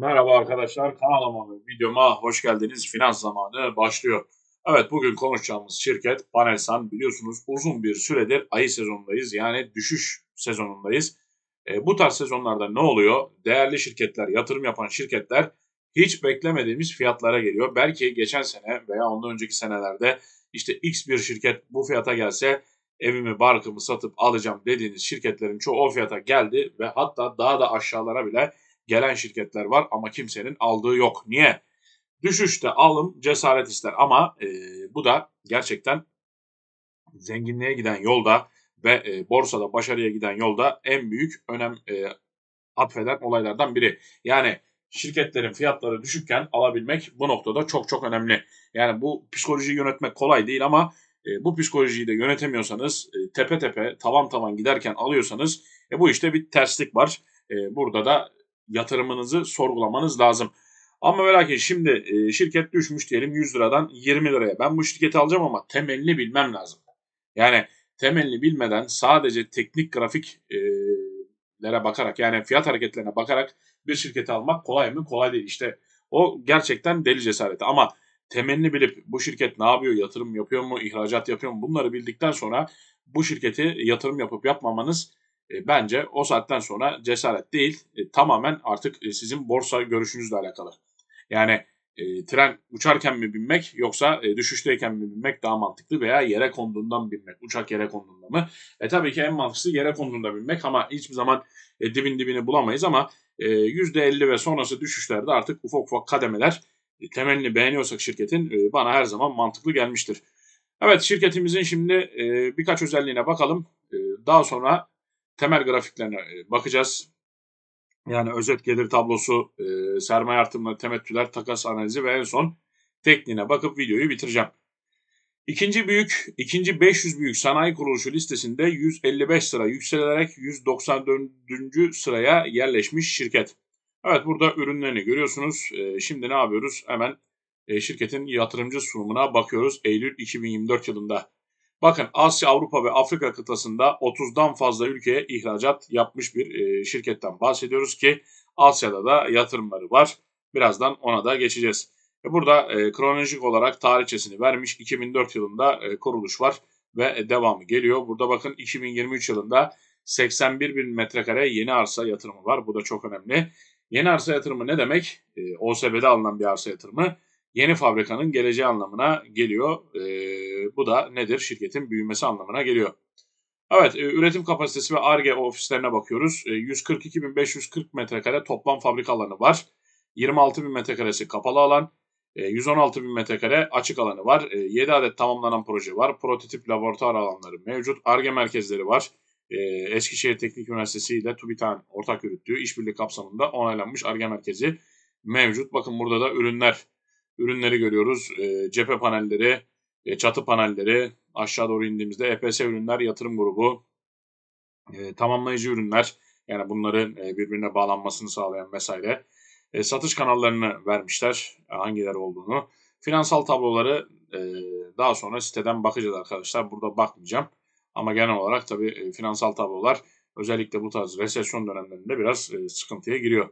Merhaba arkadaşlar, kanalıma ve videoma hoş geldiniz. Finans zamanı başlıyor. Evet, bugün konuşacağımız şirket Panelsan. Biliyorsunuz uzun bir süredir ayı sezonundayız. Yani düşüş sezonundayız. E, bu tarz sezonlarda ne oluyor? Değerli şirketler, yatırım yapan şirketler hiç beklemediğimiz fiyatlara geliyor. Belki geçen sene veya ondan önceki senelerde işte X bir şirket bu fiyata gelse evimi, barkımı satıp alacağım dediğiniz şirketlerin çoğu o fiyata geldi ve hatta daha da aşağılara bile gelen şirketler var ama kimsenin aldığı yok. Niye? Düşüşte alım cesaret ister ama e, bu da gerçekten zenginliğe giden yolda ve e, borsada başarıya giden yolda en büyük önem e, atfeden olaylardan biri. Yani şirketlerin fiyatları düşükken alabilmek bu noktada çok çok önemli. Yani bu psikolojiyi yönetmek kolay değil ama e, bu psikolojiyi de yönetemiyorsanız e, tepe tepe tavan tavan giderken alıyorsanız e, bu işte bir terslik var. E, burada da yatırımınızı sorgulamanız lazım. Ama merak et şimdi e, şirket düşmüş diyelim 100 liradan 20 liraya. Ben bu şirketi alacağım ama temelini bilmem lazım. Yani temelini bilmeden sadece teknik grafiklere bakarak yani fiyat hareketlerine bakarak bir şirketi almak kolay mı? Kolay değil. İşte o gerçekten deli cesareti ama temelini bilip bu şirket ne yapıyor, yatırım yapıyor mu, ihracat yapıyor mu bunları bildikten sonra bu şirketi yatırım yapıp yapmamanız e, bence o saatten sonra cesaret değil e, tamamen artık e, sizin borsa görüşünüzle alakalı. Yani tren uçarken mi binmek yoksa e, düşüşteyken mi binmek daha mantıklı veya yere konduğundan binmek, uçak yere konduğunda mı? E tabii ki en mantıklısı yere konduğunda binmek ama hiçbir zaman dibin dibini bulamayız ama e, %50 ve sonrası düşüşlerde artık ufak ufak kademeler temelini beğeniyorsak şirketin bana her zaman mantıklı gelmiştir. Evet şirketimizin şimdi birkaç özelliğine bakalım. Daha sonra temel grafiklerine e, bakacağız. Yani özet gelir tablosu, e, sermaye artımları, temettüler, takas analizi ve en son tekniğine bakıp videoyu bitireceğim. İkinci büyük, ikinci 500 büyük sanayi kuruluşu listesinde 155 sıra yükselerek 194. sıraya yerleşmiş şirket. Evet burada ürünlerini görüyorsunuz. E, şimdi ne yapıyoruz? Hemen e, şirketin yatırımcı sunumuna bakıyoruz. Eylül 2024 yılında. Bakın Asya, Avrupa ve Afrika kıtasında 30'dan fazla ülkeye ihracat yapmış bir e, şirketten bahsediyoruz ki Asya'da da yatırımları var. Birazdan ona da geçeceğiz. E, burada e, kronolojik olarak tarihçesini vermiş. 2004 yılında kuruluş var ve devamı geliyor. Burada bakın 2023 yılında 81 bin metrekare yeni arsa yatırımı var. Bu da çok önemli. Yeni arsa yatırımı ne demek? E, OSB'de alınan bir arsa yatırımı yeni fabrikanın geleceği anlamına geliyor. E, bu da nedir? Şirketin büyümesi anlamına geliyor. Evet, e, üretim kapasitesi ve ARGE ofislerine bakıyoruz. E, 142.540 metrekare toplam fabrika alanı var. 26.000 metrekaresi kapalı alan, e, 116.000 metrekare açık alanı var. E, 7 adet tamamlanan proje var. Prototip laboratuvar alanları mevcut. ARGE merkezleri var. E, Eskişehir Teknik Üniversitesi ile TÜBİTAK'ın ortak yürüttüğü işbirliği kapsamında onaylanmış ARGE merkezi mevcut. Bakın burada da ürünler ürünleri görüyoruz. E, cephe panelleri, e, çatı panelleri, aşağı doğru indiğimizde EPS ürünler, yatırım grubu, e, tamamlayıcı ürünler, yani bunların e, birbirine bağlanmasını sağlayan vesaire. Satış kanallarını vermişler, hangileri olduğunu. Finansal tabloları daha sonra siteden bakacağız arkadaşlar. Burada bakmayacağım. Ama genel olarak tabii finansal tablolar özellikle bu tarz resesyon dönemlerinde biraz sıkıntıya giriyor.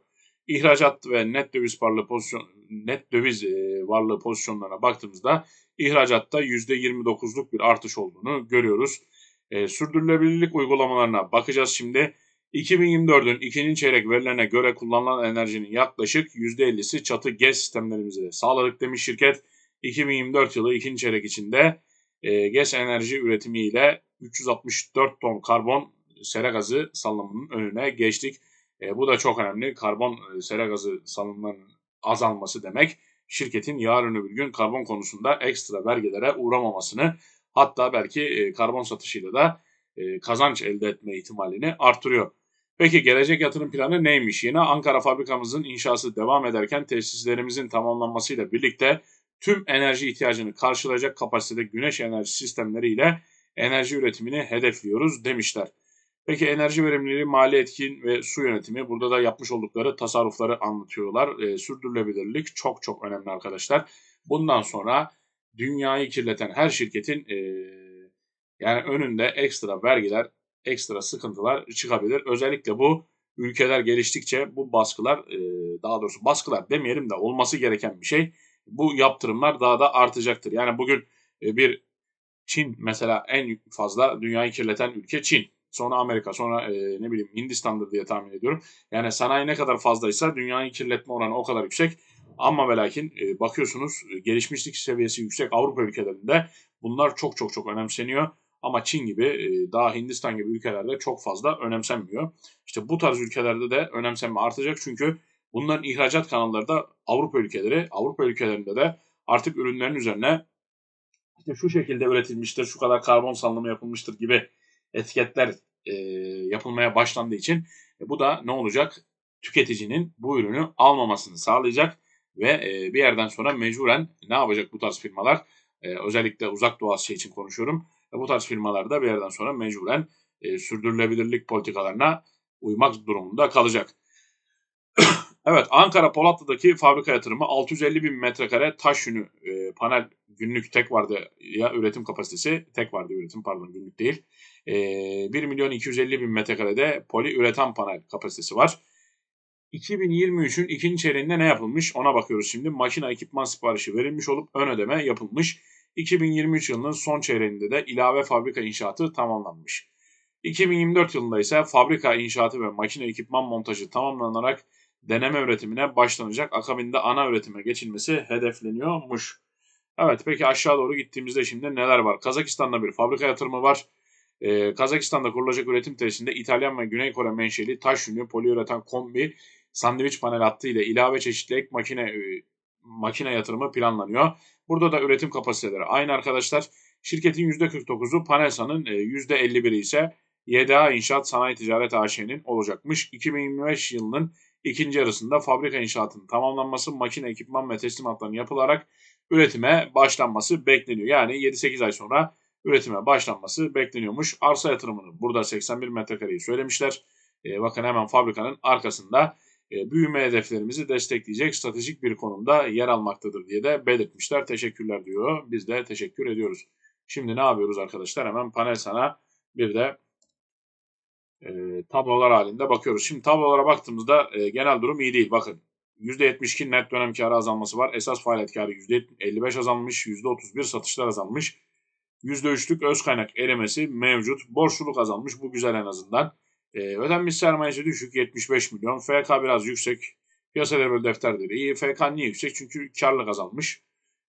İhracat ve net döviz varlığı pozisyon net döviz e, varlığı pozisyonlarına baktığımızda ihracatta %29'luk bir artış olduğunu görüyoruz. E, sürdürülebilirlik uygulamalarına bakacağız şimdi. 2024'ün ikinci çeyrek verilerine göre kullanılan enerjinin yaklaşık %50'si çatı GES sistemlerimize sağladık demiş şirket. 2024 yılı ikinci çeyrek içinde e, GES enerji üretimiyle 364 ton karbon sera gazı salımının önüne geçtik. E, bu da çok önemli. Karbon e, sera gazı salımlarının azalması demek şirketin yarın öbür gün karbon konusunda ekstra vergilere uğramamasını hatta belki e, karbon satışıyla da e, kazanç elde etme ihtimalini artırıyor. Peki gelecek yatırım planı neymiş? Yine Ankara fabrikamızın inşası devam ederken tesislerimizin tamamlanmasıyla birlikte tüm enerji ihtiyacını karşılayacak kapasitede güneş enerji sistemleriyle enerji üretimini hedefliyoruz demişler. Peki enerji verimliliği, mali etkin ve su yönetimi burada da yapmış oldukları tasarrufları anlatıyorlar. E, sürdürülebilirlik çok çok önemli arkadaşlar. Bundan sonra dünyayı kirleten her şirketin e, yani önünde ekstra vergiler, ekstra sıkıntılar çıkabilir. Özellikle bu ülkeler geliştikçe bu baskılar e, daha doğrusu baskılar demeyelim de olması gereken bir şey. Bu yaptırımlar daha da artacaktır. Yani bugün e, bir Çin mesela en fazla dünyayı kirleten ülke Çin. Sonra Amerika, sonra e, ne bileyim Hindistan'dır diye tahmin ediyorum. Yani sanayi ne kadar fazlaysa dünyayı kirletme oranı o kadar yüksek. Ama ve lakin e, bakıyorsunuz gelişmişlik seviyesi yüksek Avrupa ülkelerinde bunlar çok çok çok önemseniyor. Ama Çin gibi e, daha Hindistan gibi ülkelerde çok fazla önemsenmiyor. İşte bu tarz ülkelerde de önemsenme artacak çünkü bunların ihracat kanalları da Avrupa ülkeleri. Avrupa ülkelerinde de artık ürünlerin üzerine işte şu şekilde üretilmiştir, şu kadar karbon salınımı yapılmıştır gibi etiketler e, yapılmaya başlandığı için e, bu da ne olacak? Tüketicinin bu ürünü almamasını sağlayacak ve e, bir yerden sonra mecburen ne yapacak bu tarz firmalar? E, özellikle uzak doğu Asya için konuşuyorum. E, bu tarz firmalar da bir yerden sonra mecburen e, sürdürülebilirlik politikalarına uymak durumunda kalacak. evet Ankara Polatlı'daki fabrika yatırımı 650 bin metrekare taş yünü e, panel günlük tek vardı ya üretim kapasitesi tek vardı üretim pardon günlük değil. E, 1 milyon 250 bin metrekarede poli üretim panel kapasitesi var. 2023'ün ikinci çeyreğinde ne yapılmış ona bakıyoruz şimdi. Makine ekipman siparişi verilmiş olup ön ödeme yapılmış. 2023 yılının son çeyreğinde de ilave fabrika inşaatı tamamlanmış. 2024 yılında ise fabrika inşaatı ve makine ekipman montajı tamamlanarak deneme üretimine başlanacak. Akabinde ana üretime geçilmesi hedefleniyormuş. Evet peki aşağı doğru gittiğimizde şimdi neler var? Kazakistan'da bir fabrika yatırımı var. Ee, Kazakistan'da kurulacak üretim tesisinde İtalyan ve Güney Kore menşeli taş yünlü poliüreten kombi sandviç panel hattı ile ilave çeşitli ek makine e, makine yatırımı planlanıyor. Burada da üretim kapasiteleri aynı arkadaşlar. Şirketin %49'u Panelsa'nın %51'i e, ise YDA İnşaat Sanayi Ticaret AŞ'nin olacakmış. 2025 yılının ikinci yarısında fabrika inşaatının tamamlanması, makine ekipman ve teslimatların yapılarak üretime başlanması bekleniyor. Yani 7-8 ay sonra üretime başlanması bekleniyormuş. Arsa yatırımını burada 81 metrekareyi söylemişler. E, bakın hemen fabrikanın arkasında e, büyüme hedeflerimizi destekleyecek stratejik bir konumda yer almaktadır diye de belirtmişler. Teşekkürler diyor. Biz de teşekkür ediyoruz. Şimdi ne yapıyoruz arkadaşlar? Hemen panel sana bir de e, tablolar halinde bakıyoruz. Şimdi tablolara baktığımızda e, genel durum iyi değil. Bakın %72 net dönem karı azalması var. Esas faaliyet karı %55 azalmış. %31 satışlar azalmış. %3'lük öz kaynak erimesi mevcut. Borçluluk azalmış. Bu güzel en azından. E, ödenmiş sermayesi düşük 75 milyon. FK biraz yüksek. Piyasa devre defterleri iyi. FK niye yüksek? Çünkü karlılık azalmış.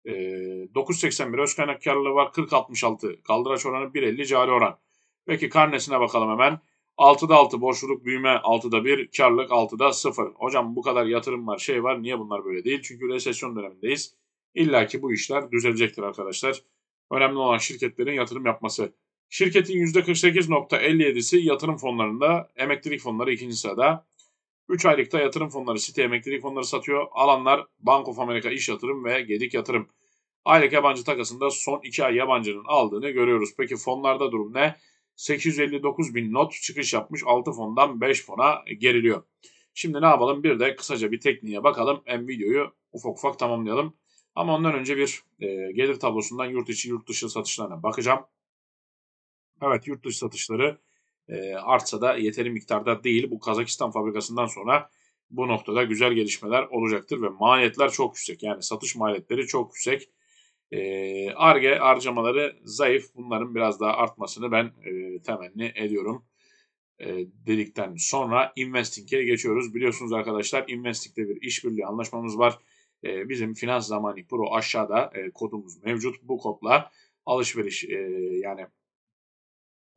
E, 9.81 öz kaynak karlılığı var. 40.66 kaldıraç oranı 1.50 cari oran. Peki karnesine bakalım hemen. 6'da 6 borçluluk büyüme 6'da 1 karlılık 6'da 0. Hocam bu kadar yatırım var şey var niye bunlar böyle değil? Çünkü resesyon dönemindeyiz. İlla ki bu işler düzelecektir arkadaşlar. Önemli olan şirketlerin yatırım yapması. Şirketin %48.57'si yatırım fonlarında, emeklilik fonları ikinci sırada. 3 aylıkta yatırım fonları site emeklilik fonları satıyor. Alanlar Bank of America iş yatırım ve Gedik yatırım. Aylık yabancı takasında son 2 ay yabancının aldığını görüyoruz. Peki fonlarda durum ne? 859 bin not çıkış yapmış 6 fondan 5 fona geriliyor. Şimdi ne yapalım? Bir de kısaca bir tekniğe bakalım. Hem videoyu ufak ufak tamamlayalım. Ama ondan önce bir e, gelir tablosundan yurt içi yurt dışı satışlarına bakacağım. Evet yurt dışı satışları e, artsa da yeteri miktarda değil. Bu Kazakistan fabrikasından sonra bu noktada güzel gelişmeler olacaktır ve maliyetler çok yüksek. Yani satış maliyetleri çok yüksek. ARGE e, harcamaları zayıf. Bunların biraz daha artmasını ben e, temenni ediyorum. E, dedikten sonra Investing'e geçiyoruz. Biliyorsunuz arkadaşlar Investing'de bir işbirliği anlaşmamız var. E, bizim Finans Zamani Pro aşağıda e, kodumuz mevcut. Bu kodla alışveriş e, yani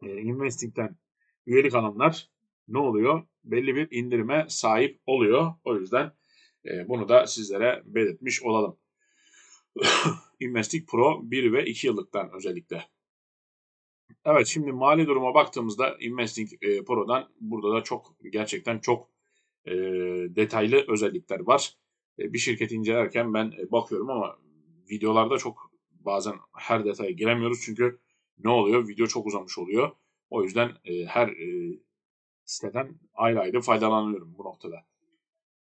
e, Investing'den üyelik alanlar ne oluyor? Belli bir indirime sahip oluyor. O yüzden e, bunu da sizlere belirtmiş olalım. Investing Pro 1 ve 2 yıllıktan özellikle. Evet şimdi mali duruma baktığımızda Investing e, Pro'dan burada da çok gerçekten çok e, detaylı özellikler var. E, bir şirketi incelerken ben e, bakıyorum ama videolarda çok bazen her detaya giremiyoruz çünkü ne oluyor? Video çok uzamış oluyor. O yüzden e, her e, siteden ayrı ayrı faydalanıyorum bu noktada.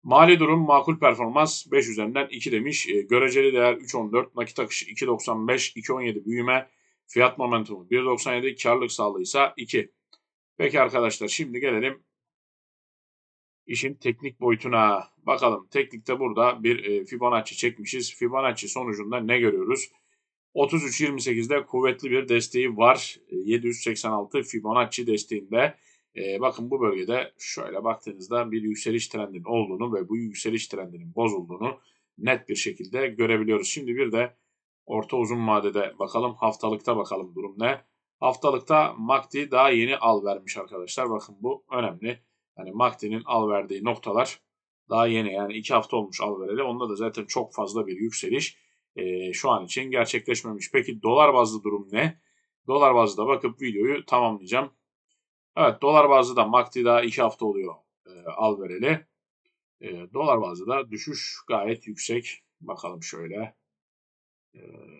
Mali durum makul performans 5 üzerinden 2 demiş. E, göreceli değer 3.14, nakit akışı 2.95, 2.17 büyüme, fiyat momentumu 1.97, karlılık sağlığı ise 2. Peki arkadaşlar şimdi gelelim işin teknik boyutuna bakalım. Teknikte burada bir e, Fibonacci çekmişiz. Fibonacci sonucunda ne görüyoruz? 33.28'de kuvvetli bir desteği var. E, 786 Fibonacci desteğinde. E, bakın bu bölgede şöyle baktığınızda bir yükseliş trendinin olduğunu ve bu yükseliş trendinin bozulduğunu net bir şekilde görebiliyoruz. Şimdi bir de orta uzun vadede bakalım haftalıkta bakalım durum ne? Haftalıkta MACD daha yeni al vermiş arkadaşlar. Bakın bu önemli. Yani MACD'nin al verdiği noktalar daha yeni yani 2 hafta olmuş al vereli. Onda da zaten çok fazla bir yükseliş e, şu an için gerçekleşmemiş. Peki dolar bazlı durum ne? Dolar bazlı da bakıp videoyu tamamlayacağım. Evet dolar bazlı da MACD daha 2 hafta oluyor e, al vereli. E, dolar bazlı da düşüş gayet yüksek. Bakalım şöyle. E,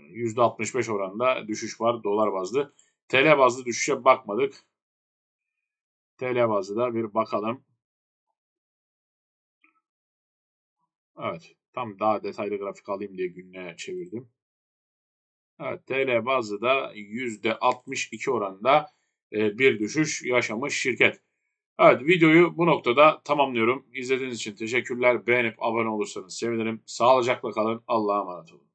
%65 oranında düşüş var dolar bazlı. TL bazlı düşüşe bakmadık. TL bazlı da bir bakalım. Evet. Tam daha detaylı grafik alayım diye günlüğe çevirdim. Evet. TL bazlı da %62 oranında bir düşüş yaşamış şirket. Evet videoyu bu noktada tamamlıyorum. İzlediğiniz için teşekkürler. Beğenip abone olursanız sevinirim. Sağlıcakla kalın. Allah'a emanet olun.